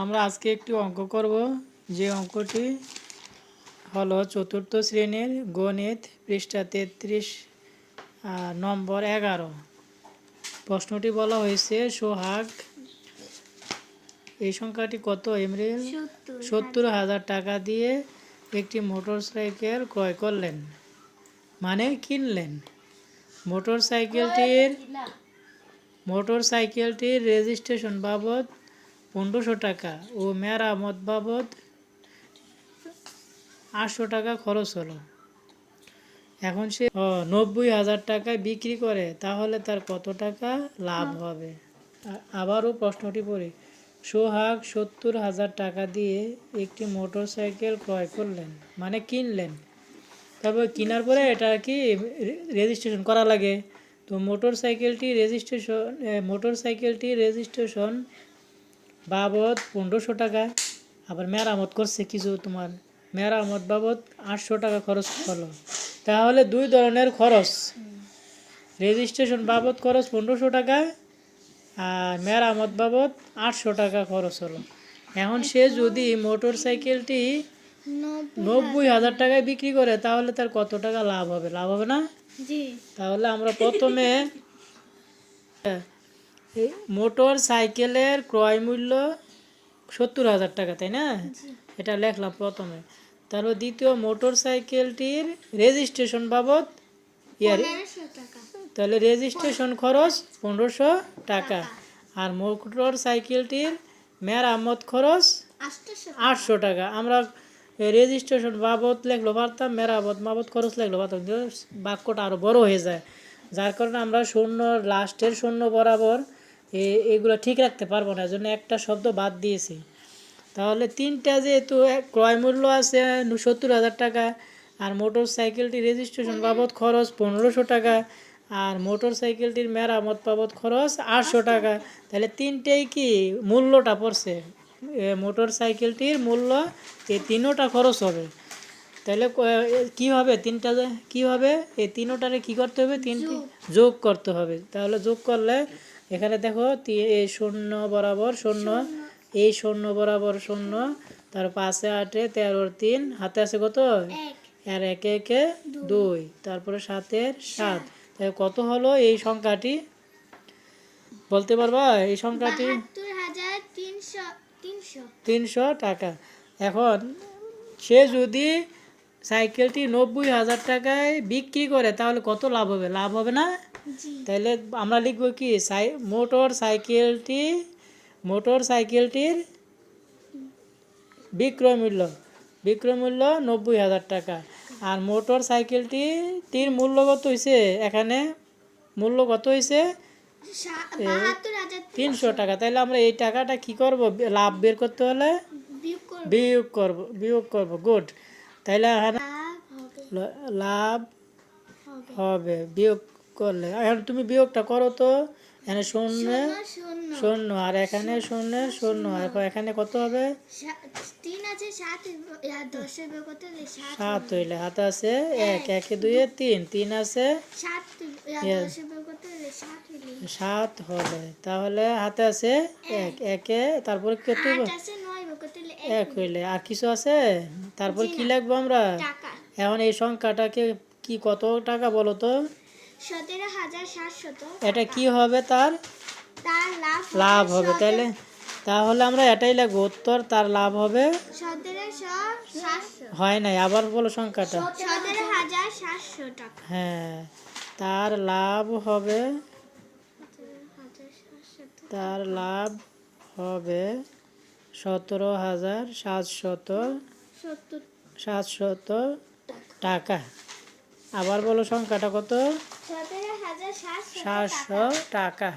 আমরা আজকে একটি অঙ্ক করব। যে অঙ্কটি হলো চতুর্থ শ্রেণির গণিত পৃষ্ঠা তেত্রিশ নম্বর এগারো। প্রশ্নটি বলা হয়েছে সোহাগ এই সংখ্যাটি কত সত্তর সত্তর হাজার টাকা দিয়ে একটি মোটর সাইকেল ক্রয় করলেন। মানে কিনলেন। মোটর সাইকেলটির মোটর সাইকেলটির রেজিস্ট্রেশন বাবদ পনেরোশো টাকা ও মেরামত বাবদ আটশো টাকা খরচ হলো। এখন সে নব্বই হাজার টাকায় বিক্রি করে তাহলে তার কত টাকা লাভ হবে? আবারও প্রশ্নটি পড়ি। সোহাগ সত্তর হাজার টাকা দিয়ে একটি মোটর সাইকেল ক্রয় করলেন মানে কিনলেন। তবে কেনার পরে এটা কি রেজিস্ট্রেশন করা লাগে? তো মোটর সাইকেলটি রেজিস্ট্রেশন মোটর সাইকেলটি রেজিস্ট্রেশন বাবদ পনেরোশো টাকা আবার মেরামত করছে কিছু তোমার মেরামত বাবদ আটশো টাকা খরচ হলো তাহলে দুই ধরনের খরচ। রেজিস্ট্রেশন বাবদ খরচ পনেরোশো টাকা আর মেরামত বাবদ আটশো টাকা খরচ হলো। এখন সে যদি মোটর সাইকেলটি নব্বই হাজার। টাকায় বিক্রি করে তাহলে তার কত টাকা লাভ হবে? লাভ হবে না? তাহলে আমরা প্রথমে মোটর সাইকেলের ক্রয় মূল্য সত্তর হাজার টাকা তাই না? এটা লেখলাম প্রথমে। তারপর দ্বিতীয় মোটর সাইকেলটির রেজিস্ট্রেশন বাবদ ইয়ার তাহলে রেজিস্ট্রেশন খরচ পনেরোশো টাকা। আর মোটর সাইকেলটির মেরামত খরচ আটশো টাকা। আমরা রেজিস্ট্রেশন বাবদ লিখলো পারতাম মেরামত বাবদ খরচ লিখলো পারতাম বাক্যটা আরও বড় হয়ে যায়। যার কারণে আমরা শূন্য লাস্টের শূন্য বরাবর এগুলো ঠিক রাখতে পারব না জন্য একটা শব্দ বাদ দিয়েছি। তাহলে তিনটা যেহেতু ক্রয় মূল্য আছে সত্তর হাজার টাকা আর মোটর সাইকেলটি রেজিস্ট্রেশন বাবদ খরচ পনেরোশো টাকা আর মোটর সাইকেলটির মেরামত বাবদ খরচ আটশো টাকা। তাহলে তিনটেই কি মূল্যটা পড়ছে? মোটর সাইকেলটির মূল্য এই তিনোটা খরচ হবে। তাহলে ক- হবে তিনটা কি হবে? এই তিনোটারে কি করতে হবে? তিনটি যোগ করতে হবে। তাহলে যোগ করলে এখানে দেখো এই শূন্য বরাবর শূন্য এই শূন্য বরাবর শূন্য তার পাশে আটে তেরোর তিন হাতে আছে কত? আর একে একে দুই। তারপরে সাতের সাত। তাহলে কত হলো এই সংখ্যাটি? বলতে পারবা এই সংখ্যাটি? তিনশো টাকা। এখন সে যদি সাইকেলটি নব্বই হাজার টাকায় বিক্রি করে তাহলে কত লাভ হবে? লাভ হবে না? তাহলে আমরা লিখব কি? সাই মোটর সাইকেলটি মোটর সাইকেলটির বিক্রয় মূল্য। বিক্রয় মূল্য নব্বই হাজার টাকা। আর মোটর সাইকেলটি তীর মূল্য কত হয়েছে এখানে মূল্য কত হয়েছে তিনশো। টাকা। তাহলে আমরা এই টাকাটা কি করব? লাভ বের করতে হলে বিয়োগ করব। বিয়োগ করব গুড। তাহলে এখানে লাভ হবে। বিয়োগ করলে। এখন তুমি বিয়োগটা করো তো। এখানে শূন্য শূন্য আর এখানে শূন্য শূন্য আর এখানে কত হবে? তিন আছে সাত দশের বিয়োগ করতে সাত হইলে হাতে আছে এক একে। দুইয়ে তিন। তিন আছে। সাত হলে তাহলে হাতে আছে এক একে। তারপরে কত? এক হইলে। আর কিছু আছে? তারপর কি লাগবো আমরা? এখন এই সংখ্যাটাকে কি কত টাকা বলো তো? সতেরো হাজার সাতশত এটা কি হবে তার? তার লাভ লাভ হবে তাহলে তাহলে আমরা এটাই লাগবো উত্তর তার লাভ হবে? হয় নাই আবার বলো সংখ্যাটা। হ্যাঁ তার লাভ হবে তার লাভ হবে সতেরো হাজার সাতশত সাতশত টাকা। আবার বলো সংখ্যাটা কত? সাতশো টাকা।